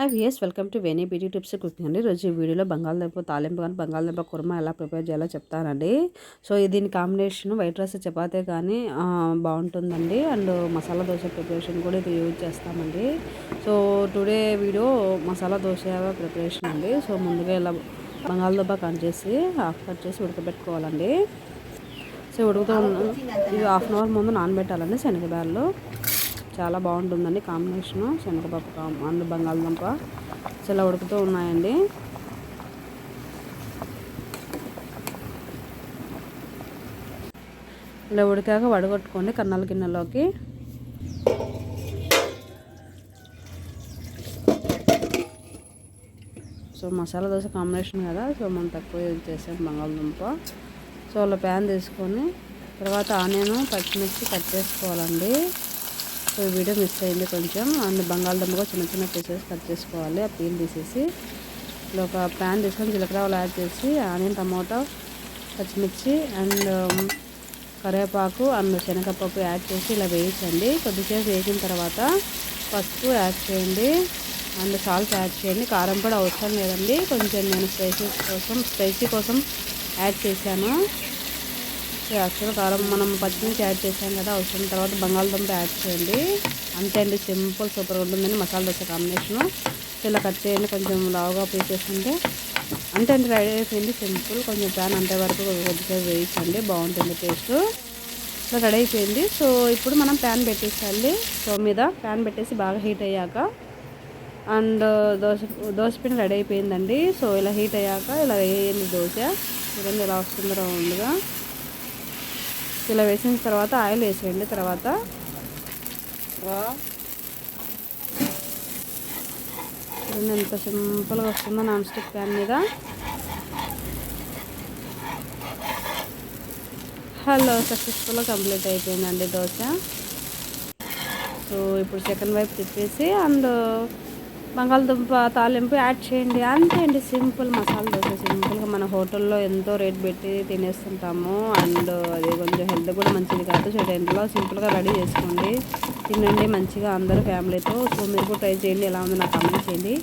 Hi VS welcome to Veni beauty tips cooking అండి. రోజు ఈ వీడియోలో బంగాళదుంప తాలింపు కానీ బంగాళదుంప కుర్మా ఎలా ప్రిపేర్ చేయాలో చెప్తానండి. సో దీని కాంబినేషన్ వైట్ రైస్ చపాతీ కానీ బాగుంటుందండి. అండ్ మసాలా దోశ ప్రిపరేషన్ కూడా ఇది యూజ్ చేస్తామండి. So today video masala dosa preparation అండి. సో ముందుగా ఇలా బంగాళదుంప కట్ చేసి హాఫ్ కట్ చేసి ఉడకబెట్టుకోవాలండి. సో ఉడుకుతూ ఉన్న హాఫ్ అన్ అవర్ ముందు నానబెట్టాలండి శనగబ్యాళ్ళు చాలా బాగుంటుందండి కాంబినేషను. శనగపప్పు కాం అండ్ బంగాళదుంప చాలా ఉడుకుతూ ఉన్నాయండి. ఇలా ఉడికాక వడగొట్టుకోండి కన్నాల గిన్నెలోకి. సో మసాలా దోశ కాంబినేషన్ కదా సో మనం తక్కువ యూజ్ చేసాం బంగాళదుంప. సో అలా ప్యాన్ తీసుకొని తర్వాత ఆనియన్ పచ్చిమిర్చి కట్ చేసుకోవాలండి. సో వీడియో మిస్ అయింది కొంచెం. అండ్ బంగాళదుంపగా చిన్న చిన్న పీసెస్ కట్ చేసుకోవాలి. ఆ పీల్ తీసేసి ఇలా ఒక ప్యాన్ తీసుకొని జీలకర్ర యాడ్ చేసి ఆనియన్ టమాటా పచ్చిమిర్చి అండ్ um, కరివేపాకు అండ్ శనగపప్పు యాడ్ చేసి ఇలా వేయించండి. కొద్దిసేపు వేసిన తర్వాత పసుపు యాడ్ చేయండి. అండ్ సాల్ట్ యాడ్ చేయండి. కారం కూడా అవసరం లేదండి. కొంచెం నేను స్పైసీ కోసం స్పైసీ కోసం యాడ్ చేశాను. యాక్చువల్ కారం మనం పచ్చిమిర్చి యాడ్ చేసాం కదా అవసరం తర్వాత బంగాళదుంప యాడ్ చేయండి. అంతే అండి సింపుల్ సూపర్గా ఉంటుందండి మసాలా దోశ కాంబినేషను. ఇలా కట్ చేయండి కొంచెం లావుగా పీసెస్ ఉంటే అంతే అండి రెడీ అయిపోయింది. సింపుల్ కొంచెం ప్యాన్ అంతే వరకు కొద్దిసేపు వేయించండి. బాగుంటుంది టేస్ట్. సో రెడీ అయిపోయింది. సో ఇప్పుడు మనం ప్యాన్ పెట్టేసేయాలి. స్టవ్ మీద ప్యాన్ పెట్టేసి బాగా హీట్ అయ్యాక అండ్ దోశ దోశ పిండి రెడీ అయిపోయిందండి. సో ఇలా హీట్ అయ్యాక ఇలా వేయండి దోశ. చూడండి ఇలా వస్తుందో రౌండ్గా. ఇలా వేసిన తర్వాత ఆయిల్ వేసేయండి తర్వాత. చూడండి ఎంత సింపుల్గా వస్తుందో నాన్ స్టిక్ ప్యాన్ మీద. హలో సక్సెస్ఫుల్గా కంప్లీట్ అయిపోయిందండి దోశ. సో ఇప్పుడు సెకండ్ వైపు తిప్పేసి అండ్ బంగాళదుంప తాలింపు యాడ్ చేయండి. అంతే అండి సింపుల్ మసాలా దోశ. సింపుల్గా మన హోటల్లో ఎంతో రేట్ పెట్టి తినేస్తుంటాము. అండ్ అది కూడా మంచిది కాదు. సో ఇంట్లో సింపుల్గా రెడీ చేసుకోండి. తినండి మంచిగా అందరూ ఫ్యామిలీతో. సో మీరు కూడా ట్రై చేయండి. ఎలా ఉందో నాకు కామెంట్ చేయండి.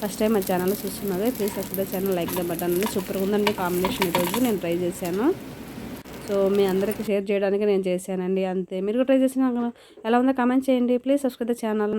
ఫస్ట్ టైం మా ఛానల్ చూస్తున్నది please subscribe channel like the button అండి సూపర్గా ఉందండి కాంబినేషన్ ఈరోజు నేను ట్రై చేశాను. సో మీ అందరికీ షేర్ చేయడానికి నేను చేశానండి. అంతే. మీరు కూడా ట్రై చేసిన ఎలా ఉందో కామెంట్ చేయండి. Please subscribe the channel.